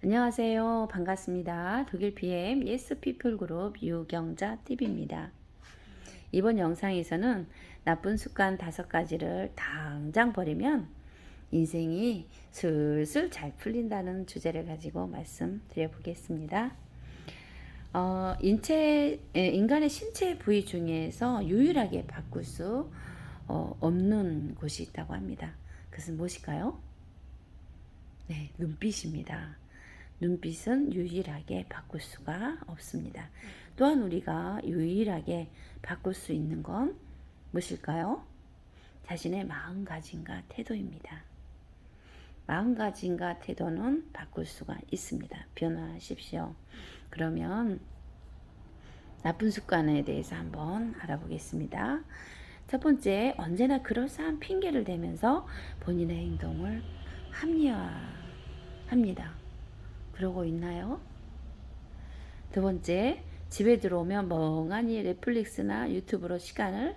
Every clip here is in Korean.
안녕하세요. 반갑습니다. 독일 PM 예스 피플 그룹 유경자 TV입니다. 이번 영상에서는 나쁜 습관 다섯 가지를 당장 버리면 인생이 슬슬 잘 풀린다는 주제를 가지고 말씀드려 보겠습니다. 어, 인체, 에, 인간의 신체 부위 중에서 유일하게 바꿀 수 어, 없는 곳이 있다고 합니다. 그것은 무엇일까요? 네, 눈빛입니다. 눈빛은 유일하게 바꿀 수가 없습니다. 또한 우리가 유일하게 바꿀 수 있는 건 무엇일까요? 자신의 마음가짐과 태도입니다. 마음가짐과 태도는 바꿀 수가 있습니다. 변화하십시오. 그러면 나쁜 습관에 대해서 한번 알아보겠습니다. 첫 번째, 언제나 그럴싸한 핑계를 대면서 본인의 행동을 합리화합니다. 그러고 있나요? 두 번째, 집에 들어오면 멍하니 넷플릭스나 유튜브로 시간을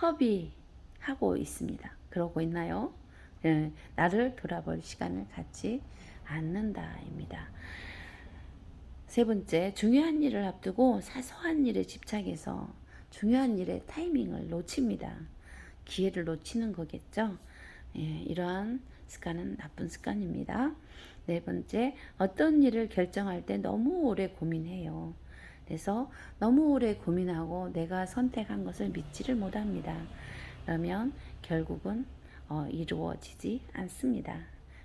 허비하고 있습니다. 그러고 있나요? 예, 나를 돌아볼 시간을 갖지 않는다입니다. 세 번째, 중요한 일을 앞두고 사소한 일에 집착해서 중요한 일의 타이밍을 놓칩니다. 기회를 놓치는 거겠죠? 예, 이러한 습관은 나쁜 습관입니다. 네 번째, 어떤 일을 결정할 때 너무 오래 고민해요. 그래서 너무 오래 고민하고 내가 선택한 것을 믿지를 못합니다. 그러면 결국은 어, 이루어지지 않습니다.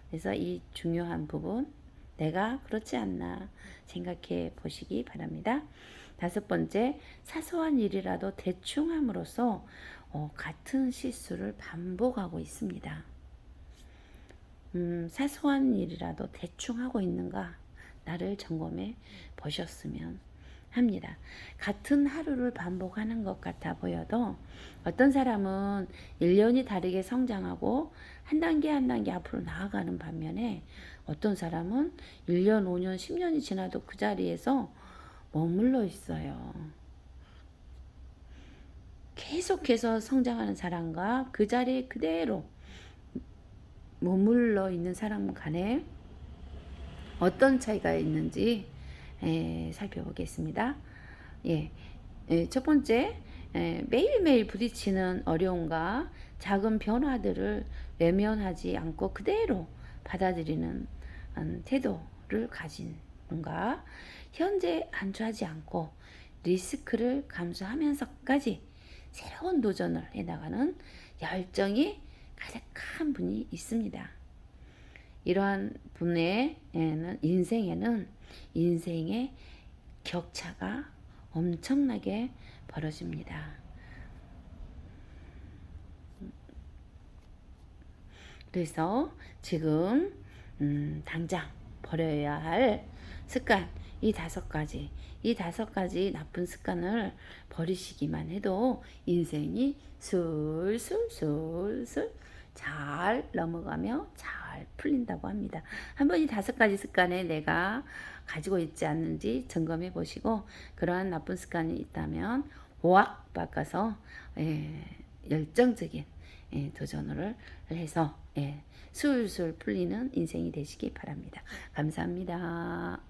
그래서 이 중요한 부분 내가 그렇지 않나 생각해 보시기 바랍니다. 다섯 번째, 사소한 일이라도 대충 함으로써 어, 같은 실수를 반복하고 있습니다. 음, 사소한 일이라도 대충 하고 있는가 나를 점검해 보셨으면 합니다. 같은 하루를 반복하는 것 같아 보여도 어떤 사람은 1년이 다르게 성장하고 한 단계 한 단계 앞으로 나아가는 반면에 어떤 사람은 1년, 5년, 10년이 지나도 그 자리에서 머물러 있어요. 계속해서 성장하는 사람과 그 자리에 그대로 머물러 있는 사람 간에 어떤 차이가 있는지 에, 살펴보겠습니다. 예, 에, 첫 번째 에, 매일매일 부딪히는 어려움과 작은 변화들을 외면하지 않고 그대로 받아들이는 음, 태도를 가진 분과 현재 안주하지 않고 리스크를 감수하면서까지 새로운 도전을 해나가는 열정이 가득한 분이 있습니다. 이러한 분의 인생에는 인생의 격차가 엄청나게 벌어집니다. 그래서 지금 음, 당장 버려야 할 습관 이 다섯 가지 이 다섯 가지 나쁜 습관을 버리시기만 해도 인생이 술술술술 잘 넘어가며 잘 풀린다고 합니다. 한번 이 다섯 가지 습관에 내가 가지고 있지 않는지 점검해 보시고 그러한 나쁜 습관이 있다면 확 바꿔서 예, 열정적인 예, 도전을 해서 예, 술술 풀리는 인생이 되시기 바랍니다. 감사합니다.